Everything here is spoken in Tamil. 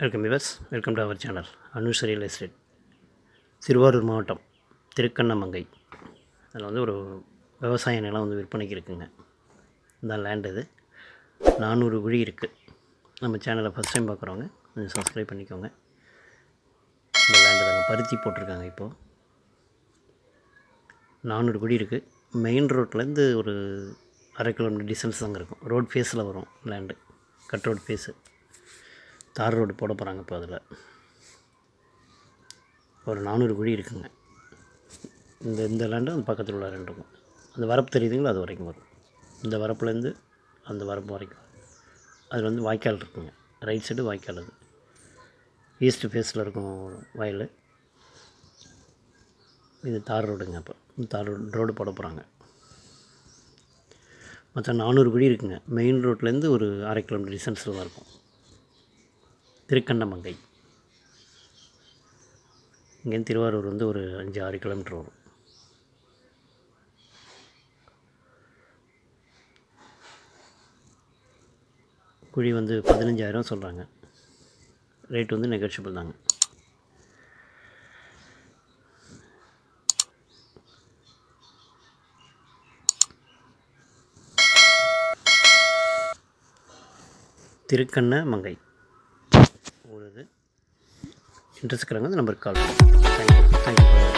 Welcome viewers welcome to our channel Anush real estate Thiruvarur மாவட்டம் திருக்கண்ணமங்கை. அதில் வந்து ஒரு விவசாய நிலம் வந்து விற்பனைக்கு இருக்குங்க. இந்த லேண்ட் இது. நானூறு குழி இருக்குது நம்ம சேனலை ஃபஸ்ட் டைம் பார்க்குறவங்க கொஞ்சம் சப்ஸ்கிரைப் பண்ணிக்கோங்க. இந்த லேண்டு தாங்க பருத்தி போட்டிருக்காங்க இப்போது நானூறு குடி இருக்குது மெயின் ரோட்லேருந்து ஒரு அரை கிலோமீட்டர் டிஸ்டன்ஸ் தாங்க இருக்கும். ரோட் ஃபேஸில் வரும் லேண்டு கட் ரோட் ஃபேஸு தார் ரோடு போட போகிறாங்க இப்போ அதில். ஒரு நானூறு குழி இருக்குங்க. இந்த இந்த லேண்டும் அந்த பக்கத்தில் உள்ள ரெண்டுக்கும் அந்த வரப்பு தெரியுதுங்களோ? அது வரைக்கும் வரும். இந்த வரப்புலேருந்து அந்த வரப்பு வரைக்கும். அதில் வந்து வாய்க்கால் இருக்குங்க. ரைட் சைடு வாய்க்கால் அது. ஈஸ்ட் ஃபேஸில் இருக்கும் வயல். இது தார் ரோடுங்க அப்போ. தார் ரோடு ரோடு போட போகிறாங்க மற்ற நானூறு குழி இருக்குங்க. மெயின் ரோட்லேருந்து ஒரு அரை கிலோமீட்டர் டிஸ்டன்ஸில் தான் இருக்கும். திருக்கண்ணமங்கை. இங்கேருந்து திருவாரூர் வந்து ஒரு அஞ்சு ஆறு கிலோமீட்டர் வரும். குழி வந்து பதினஞ்சாயிரம் சொல்கிறாங்க ரேட் வந்து நெகோஷியபிள் தாங்க. திருக்கண்ண மங்கை உங்களுக்கு இன்ட்ரெஸ்ட் இருக்கிறவங்க இந்த நம்பருக்கு கால் தேங்க்யூ தேங்க்யூ